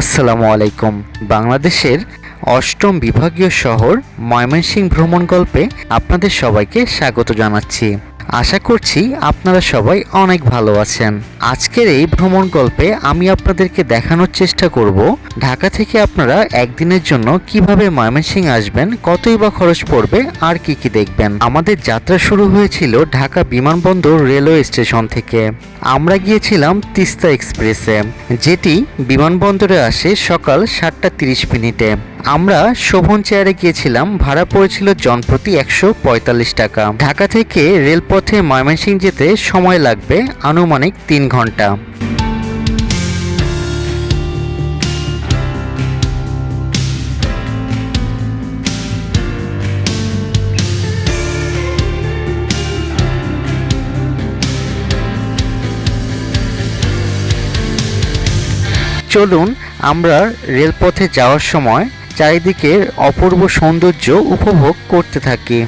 আসসালামু আলাইকুম। বাংলাদেশের অষ্টম বিভাগীয় শহর ময়মনসিংহ ভ্রমণ গল্পে আপনাদের সবাইকে স্বাগত জানাচ্ছি। আশা করছি আপনারা সবাই অনেক ভালো আছেন। আজকের এই ভ্রমণ গল্পে আমি আপনাদেরকে দেখানোর চেষ্টা করব, ঢাকা থেকে আপনারা একদিনের জন্য কীভাবে ময়মনসিংহ আসবেন, কতই বা খরচ পড়বে, আর কি কি দেখবেন। আমাদের যাত্রা শুরু হয়েছিল ঢাকা বিমানবন্দর রেলওয়ে স্টেশন থেকে। আমরা গিয়েছিলাম তিস্তা এক্সপ্রেসে, যেটি বিমানবন্দরে আসে সকাল সাতটা তিরিশ মিনিটে। আমরা শোভন চেয়ারে গিয়েছিলাম, ভাড়া পড়েছিল জনপ্রতি একশো পঁয়তাল্লিশ টাকা। ঢাকা থেকে রেলপথে ময়মনসিংহ যেতে সময় লাগবে আনুমানিক তিন ঘণ্টা। চলুন, আমরা রেলপথে যাওয়ার সময় চারিদিকের অপূর্ব সৌন্দর্য উপভোগ করতে থাকি।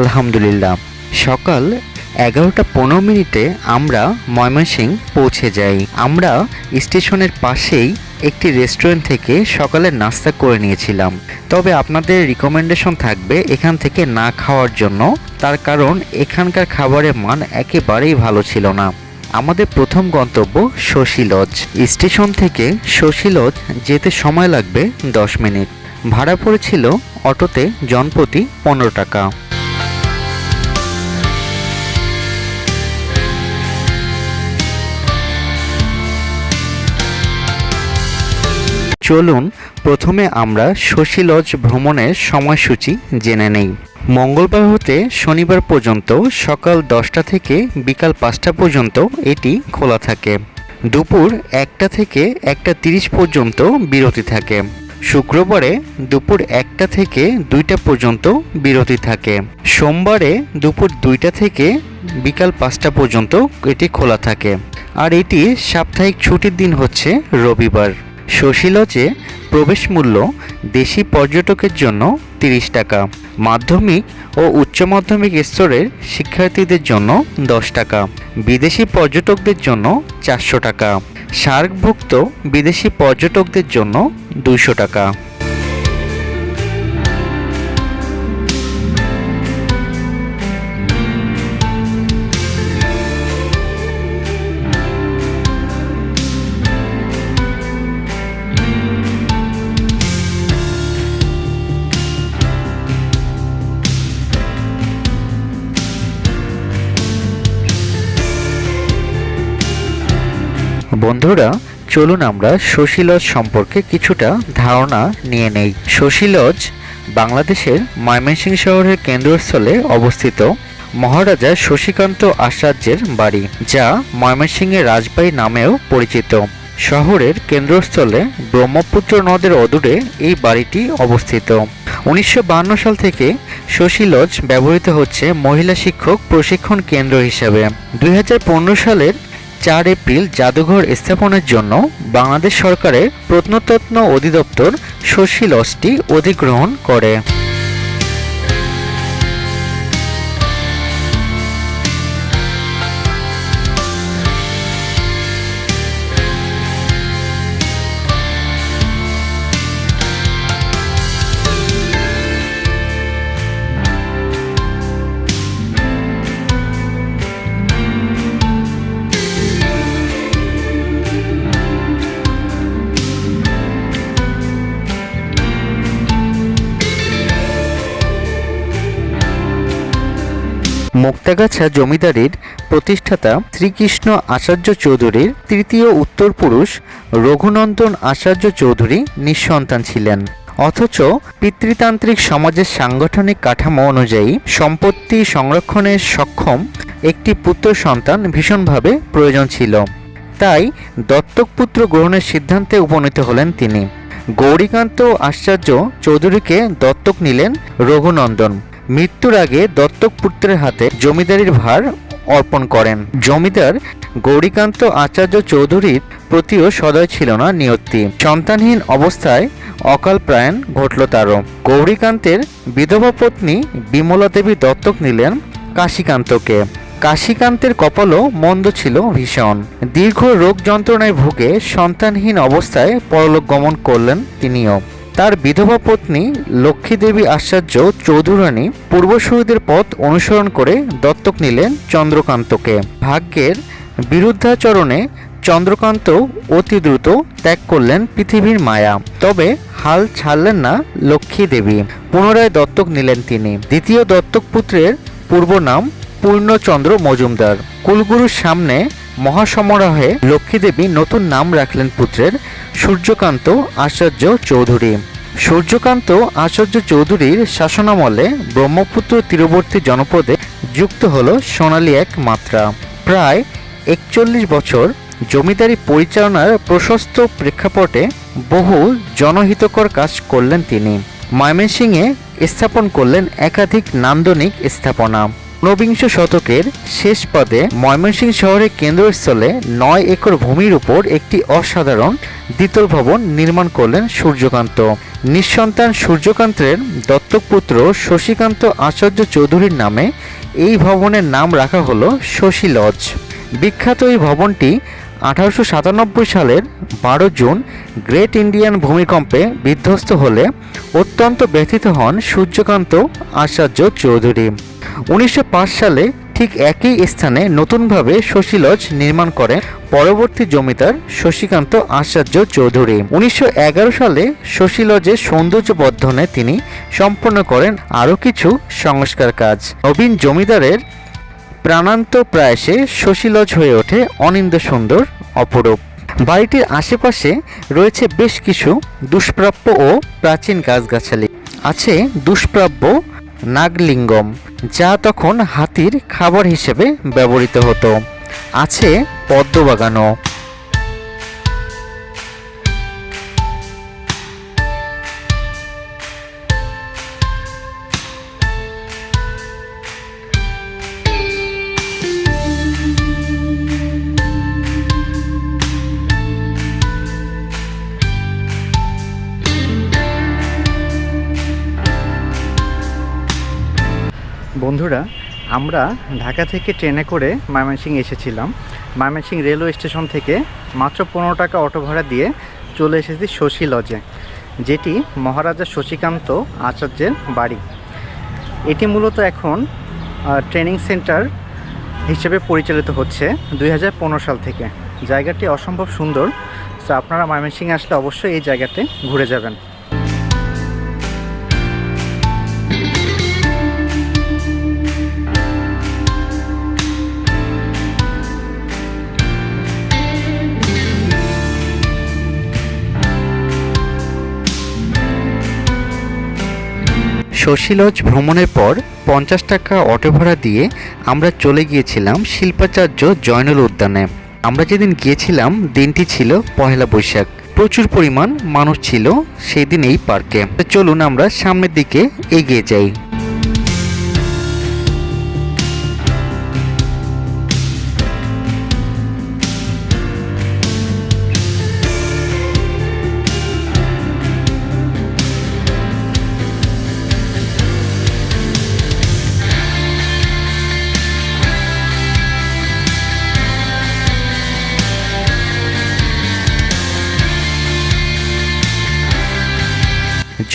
আলহামদুলিল্লাহ। সকাল এগারোটা পনেরো মিনিটে আমরা ময়মনসিংহ পৌঁছে যাই। আমরা স্টেশনের পাশেই একটি রেস্টুরেন্ট থেকে সকালের নাস্তা করে নিয়েছিলাম। তবে আপনাদের রিকমেন্ডেশন থাকবে এখান থেকে না খাওয়ার জন্য। তার কারণ এখানকার খাবারের মান একেবারেই ভালো ছিল না। আমাদের প্রথম গন্তব্য শশী লজ। স্টেশন থেকে শশী লজ যেতে সময় লাগবে দশ মিনিট। ভাড়া পড়েছিল অটোতে জনপ্রতি পনেরো টাকা। চলুন প্রথমে আমরা শশী লজ ভ্রমণের সময়সূচি জেনে নেই। মঙ্গলবার হতে শনিবার পর্যন্ত সকাল দশটা থেকে বিকাল পাঁচটা পর্যন্ত এটি খোলা থাকে। দুপুর একটা থেকে একটা তিরিশ পর্যন্ত বিরতি থাকে। শুক্রবারে দুপুর একটা থেকে দুইটা পর্যন্ত বিরতি থাকে। সোমবারে দুপুর দুইটা থেকে বিকাল পাঁচটা পর্যন্ত এটি খোলা থাকে। আর এটি সাপ্তাহিক ছুটির দিন হচ্ছে রবিবার। শশীলজে প্রবেশ মূল্য দেশি পর্যটকের জন্য তিরিশ টাকা, মাধ্যমিক ও উচ্চ মাধ্যমিক স্তরের শিক্ষার্থীদের জন্য দশ টাকা, বিদেশি পর্যটকদের জন্য চারশো টাকা, সার্কভুক্ত বিদেশি পর্যটকদের জন্য দুইশো টাকা। বন্ধুরা, চলুন আমরা শশীলজ সম্পর্কে কিছুটা ধারণা নিয়ে নেই। শশীলজ বাংলাদেশের ময়মনসিংহ শহরের কেন্দ্রস্থলে অবস্থিত মহারাজা শশীকান্ত আচার্যের বাড়ি, যা ময়মনসিংহের রাজবাড়ি নামেও পরিচিত। শহরের কেন্দ্রস্থলে ব্রহ্মপুত্র নদের অদূরে এই বাড়িটি অবস্থিত। উনিশশো সাল থেকে শশী ব্যবহৃত হচ্ছে মহিলা শিক্ষক প্রশিক্ষণ কেন্দ্র হিসেবে। দুই সালের চার এপ্রিল জাদুঘর স্থাপনের জন্য বাংলাদেশ সরকারের প্রত্নতত্ত্ব অধিদপ্তর সশি লসটি অধিগ্রহণ করে। মুক্তাগাছা জমিদারির প্রতিষ্ঠাতা শ্রীকৃষ্ণ আচার্য চৌধুরীর তৃতীয় উত্তরপুরুষ রঘুনন্দন আচার্য চৌধুরী নিঃসন্তান ছিলেন। অথচ পিতৃতান্ত্রিক সমাজের সাংগঠনিক কাঠামো অনুযায়ী সম্পত্তি সংরক্ষণে সক্ষম একটি পুত্র সন্তান ভীষণভাবে প্রয়োজন ছিল। তাই দত্তক পুত্র গ্রহণের সিদ্ধান্তে উপনীত হলেন তিনি। গৌরীকান্ত আশ্চর্য চৌধুরীকে দত্তক নিলেন রঘুনন্দন। মৃত্যুর আগে দত্তক পুত্রের হাতে জমিদারির ভার অর্পণ করেন। জমিদার গৌরীকান্ত আচার্য চৌধুরীর প্রতিও সদয় ছিল না নিয়তি। সন্তানহীন অবস্থায় অকাল প্রায়ণ ঘটল তারও। গৌরীকান্তের বিধবা পত্নী বিমলা দেবী দত্তক নিলেন কাশীকান্তকে। কাশীকান্তের কপালও মন্দ ছিল ভীষণ। দীর্ঘ রোগ যন্ত্রণায় ভুগে সন্তানহীন অবস্থায় পরলোক গমন করলেন তিনিও। তার বিধবা পত্নী লক্ষ্মী দেবী আশ্চর্য চৌধুরানী পূর্বসূরীদের পথ অনুসরণ করে দত্তক নিলেন চন্দ্রকান্তকে। ভাগ্যের বিরুদ্ধাচরণে চন্দ্রকান্ত অতি দ্রুত ত্যাগ করলেন পৃথিবীর মায়া। তবে হাল ছাড়লেন না লক্ষ্মী দেবী পুনরায় দত্তক নিলেন তিনি। দ্বিতীয় দত্তক পুত্রের পূর্ব নাম পূর্ণচন্দ্র মজুমদার। কুলগুরুর সামনে মহাসমারোহে লক্ষ্মীদেবী নতুন নাম রাখলেন পুত্রের, সূর্যকান্ত আচার্য চৌধুরী। সূর্যকান্ত আচার্য চৌধুরীর শাসনামলে ব্রহ্মপুত্র তীরবর্তী জনপদে যুক্ত হল সোনালী এক মাত্রা। প্রায় একচল্লিশ বছর জমিদারি পরিচালনার প্রশস্ত প্রেক্ষাপটে বহু জনহিতকর কাজ করলেন তিনি। ময়মনসিংহে স্থাপন করলেন একাধিক নান্দনিক স্থাপনা। ঊনবিংশ শতকের শেষ পদে ময়মনসিংহ শহরের কেন্দ্রস্থলে নয় একর ভূমির উপর একটি অসাধারণ দ্বিতল ভবন নির্মাণ করলেন সূর্যকান্ত। নিঃসন্তান সূর্যকান্তের দত্তক পুত্র শশীকান্ত আচার্য চৌধুরীর নামে এই ভবনের নাম রাখা হলো শশী লজ। বিখ্যাত এই ভবনটি আঠারোশো সাতানব্বই সালের বারো জুন গ্রেট ইন্ডিয়ান ভূমিকম্পে বিধ্বস্ত হলে অত্যন্ত ব্যথিত হন সূর্যকান্ত আচার্য চৌধুরী। উনিশশো পাঁচ সালে ঠিক একই স্থানে নতুনভাবে শশী লজ নির্মাণ করেন পরবর্তী জমিদার শশীকান্ত আচার্য চৌধুরী। উনিশশো সালে শশী লজের সৌন্দর্য বর্ধনে তিনি সম্পন্ন করেন আরও কিছু সংস্কার কাজ। নবীন জমিদারের প্রাণান্ত প্রায়সে শশীলজ হয়ে ওঠে অনিন্দ সুন্দর অপরূপ। বাড়িটির আশেপাশে রয়েছে বেশ কিছু দুষ্প্রাপ্য ও প্রাচীন গাছগাছালি। আছে দুষ্প্রাপ্য নাগলিঙ্গম যা তখন হাতির খাবার হিসেবে ব্যবহৃত হতো। আছে পদ্মবাগানও। বন্ধুরা, আমরা ঢাকা থেকে ট্রেনে করে ময়মনসিংহ এসেছিলাম। ময়মনসিংহ রেলওয়ে স্টেশন থেকে মাত্র পনেরো টাকা অটো ভাড়া দিয়ে চলে এসেছি শশী লজে, যেটি মহারাজা শশীকান্ত আচার্যের বাড়ি। এটি মূলত এখন ট্রেনিং সেন্টার হিসেবে পরিচালিত হচ্ছে দুই হাজার পনেরো সাল থেকে। জায়গাটি অসম্ভব সুন্দর, তো আপনারা ময়মনসিংহে আসলে অবশ্যই এই জায়গাতে ঘুরে যাবেন। শশীলজ ভ্রমণের পর পঞ্চাশ টাকা অটো ভাড়া দিয়ে আমরা চলে গিয়েছিলাম শিল্পাচার্য জয়নুল উদ্যানে। আমরা যেদিন গিয়েছিলাম, দিনটি ছিল পহেলা বৈশাখ। প্রচুর পরিমাণ মানুষ ছিল সেদিন এই পার্কে। চলুন আমরা সামনের দিকে এগিয়ে যাই।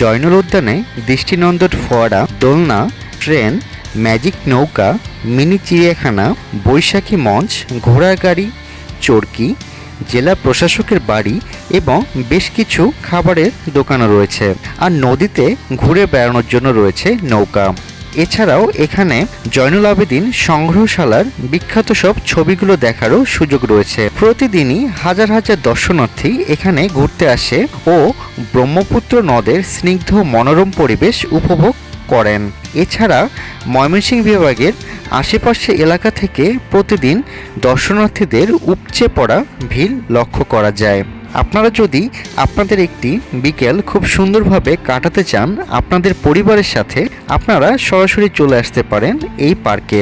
জয়নুল উদ্যানে দৃষ্টিনন্দন ফোয়ারা, দোলনা, ট্রেন, ম্যাজিক নৌকা, মিনি চিড়িয়াখানা, বৈশাখী মঞ্চ, ঘোড়ার গাড়ি, চরকি, জেলা প্রশাসকের বাড়ি এবং বেশ কিছু খাবারের দোকানও রয়েছে। আর নদীতে ঘুরে বেড়ানোর জন্য রয়েছে নৌকা। এছাড়াও এখানে জয়নুল আবেদিন সংগ্রহশালার বিখ্যাত সব ছবিগুলো দেখারও সুযোগ রয়েছে। প্রতিদিনই হাজার হাজার দর্শনার্থী এখানে ঘুরতে আসে ও ব্রহ্মপুত্র নদের স্নিগ্ধ মনোরম পরিবেশ উপভোগ করেন। এছাড়া ময়মনসিংহ বিভাগের আশেপাশে এলাকা থেকে প্রতিদিন দর্শনার্থীদের উপচে পড়া ভিড় লক্ষ্য করা যায়। আপনারা যদি আপনাদের একটি বিকেল খুব সুন্দরভাবে কাটাতে চান, আপনাদের পরিবারের সাথে আপনারা সরাসরি চলে আসতে পারেন এই পার্কে।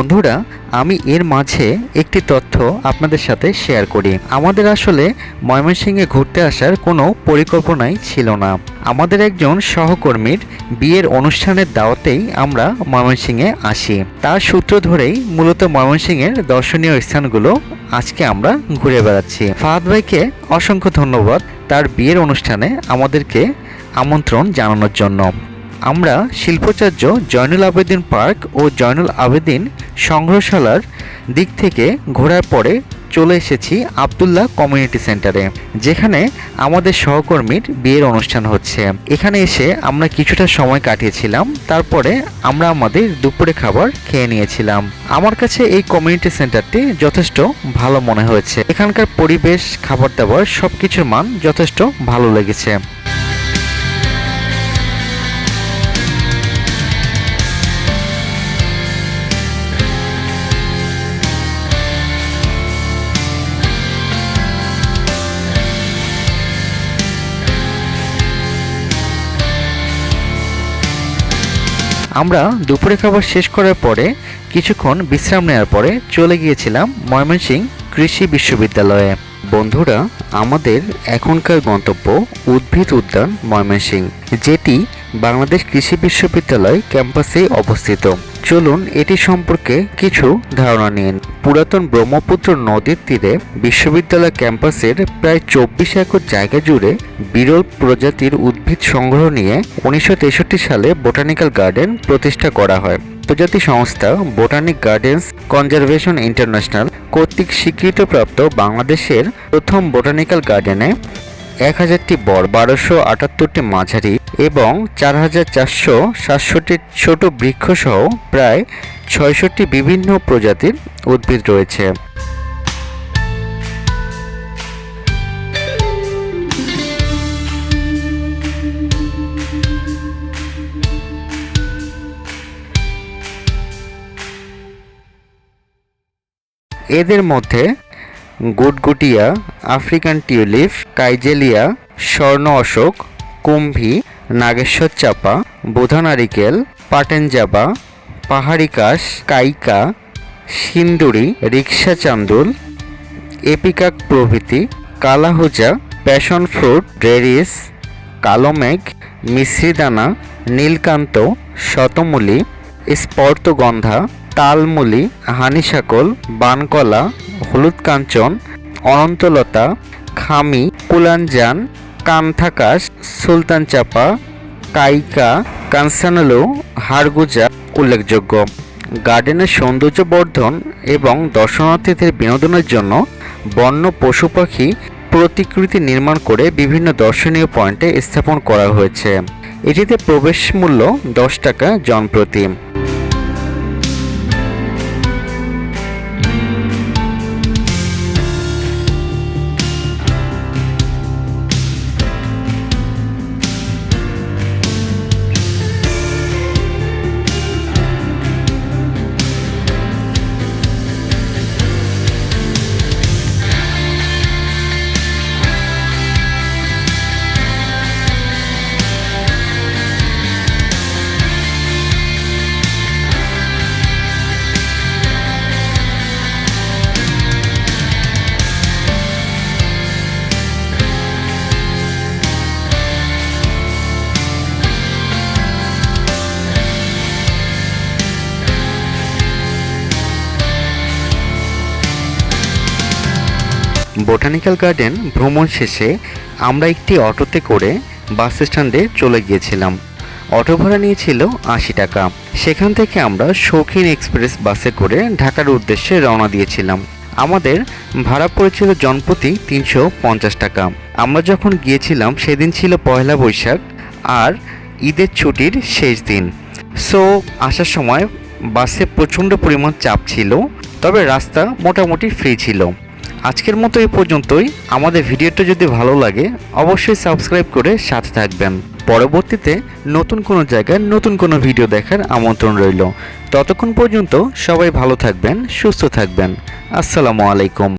বন্ধুরা, আমি এর মাঝে একটি তথ্য আপনাদের সাথে শেয়ার করি। আমাদের আসলে ময়মনসিংহে ঘুরতে আসার কোনো পরিকল্পনাই ছিল না। আমাদের একজন সহকর্মীর বিয়ের অনুষ্ঠানের দাওয়াতেই আমরা ময়মনসিংহে আসি। তার সূত্র ধরেই মূলত ময়মনসিংহের দর্শনীয় স্থানগুলো আজকে আমরা ঘুরে বেড়াচ্ছি। ফাহাদ ভাইকে অসংখ্য ধন্যবাদ তার বিয়ের অনুষ্ঠানে আমাদেরকে আমন্ত্রণ জানানোর জন্য। আমরা শিল্পাচার্য জয়নুল আবেদিন পার্ক ও জয়নুল আবেদিন সংগ্রহশালার দিক থেকে ঘোরার পরে চলে এসেছি আবদুল্লাহ কমিউনিটি সেন্টারে, যেখানে আমাদের সহকর্মীর বিয়ের অনুষ্ঠান হচ্ছে। এখানে এসে আমরা কিছুটা সময় কাটিয়েছিলাম, তারপরে আমরা আমাদের দুপুরে খাবার খেয়ে নিয়েছিলাম। আমার কাছে এই কমিউনিটি সেন্টারটি যথেষ্ট ভালো মনে হয়েছে। এখানকার পরিবেশ, খাবার দাবার সব কিছুর মান যথেষ্ট ভালো লেগেছে। আমরা দুপুরে খাবার শেষ করার পরে কিছুক্ষণ বিশ্রাম নেওয়ার পরে চলে গিয়েছিলাম ময়মনসিংহ কৃষি বিশ্ববিদ্যালয়ে। বন্ধুরা, আমাদের এখনকার গন্তব্য উদ্ভিদ উদ্যান ময়মনসিংহ, যেটি বাংলাদেশ কৃষি বিশ্ববিদ্যালয় ক্যাম্পাসে অবস্থিত। চলুন এটি সম্পর্কে কিছু ধারণা নিন। পুরাতন ব্রহ্মপুত্র নদীর তীরে বিশ্ববিদ্যালয় ক্যাম্পাসের প্রায় চব্বিশ একর জায়গা জুড়ে বিরল প্রজাতির উদ্ভিদ সংগ্রহ নিয়ে উনিশশো তেষট্টি সালে বোটানিক্যাল গার্ডেন প্রতিষ্ঠা করা হয়। প্রজাতি সংস্থা বোটানিক গার্ডেন্স কনজারভেশন ইন্টারন্যাশনাল কর্তৃক স্বীকৃতপ্রাপ্ত বাংলাদেশের প্রথম বোটানিক্যাল গার্ডেনে এক হাজারটি বর বারোশো আটাত্তরটি মাঝারি এবং চার হাজার চারশো সাতষট্টি ছোট বৃক্ষসহ প্রায় ছয়ষট্টি বিভিন্ন প্রজাতির উদ্ভিদ রয়েছে। এদের মধ্যে গুটগুটিয়া, আফ্রিকান টিউলিপ, কাইজেলিয়া, স্বর্ণ অশোক, কুম্ভি, নাগেশ্বর চাপা, বোধা নারিকেল, পাটেনজাবা, পাহাড়ি কাশ, কাইকা, সিন্দুরি রিক্সা চান্দুল, এপিকাক প্রভৃতি, কালাহুজা, প্যাশন ফ্রুট, রেরিস কালোমেঘ মিশ্রিদানা, নীলকান্ত, শতমূলি, স্পর্তগন্ধা, তালমুলি হানিসাকল বানকলা হলুদ কাঞ্চন, অনন্তলতা, খামি, কুলানজান কান্থাকাশ সুলতান চাপা, কাইকা, কানসানালু হাড়গুজা উল্লেখযোগ্য। গার্ডেনের সৌন্দর্য বর্ধন এবং দর্শনার্থীদের বিনোদনের জন্য বন্য পশু পাখি প্রতিকৃতি নির্মাণ করে বিভিন্ন দর্শনীয় পয়েন্টে স্থাপন করা হয়েছে। এটিতে প্রবেশ মূল্য দশ টাকা জনপ্রতি। বোটানিক্যাল গার্ডেন ভ্রমণ শেষে আমরা একটি অটোতে করে বাস স্ট্যান্ডে চলে গিয়েছিলাম। অটো ভাড়া নিয়েছিল আশি টাকা। সেখান থেকে আমরা শৌখিন এক্সপ্রেস বাসে করে ঢাকার উদ্দেশ্যে রওনা দিয়েছিলাম। আমাদের ভাড়া পড়েছিল জনপ্রতি তিনশো পঞ্চাশ টাকা। আমরা যখন গিয়েছিলাম, সেদিন ছিল পয়লা বৈশাখ আর ঈদের ছুটির শেষ দিন। সো, আসার সময় বাসে প্রচণ্ড পরিমাণ চাপ ছিল, তবে রাস্তা মোটামুটি ফ্রি ছিল। আজকের মতো এই পর্যন্তই। আমাদের ভিডিওটা যদি ভালো লাগে, অবশ্যই সাবস্ক্রাইব করে সাথে থাকবেন। পরবর্তীতে নতুন কোনো জায়গায় নতুন কোনো ভিডিও দেখার আমন্ত্রণ রইল। ততক্ষণ পর্যন্ত সবাই ভালো থাকবেন, সুস্থ থাকবেন। আসসালামু আলাইকুম।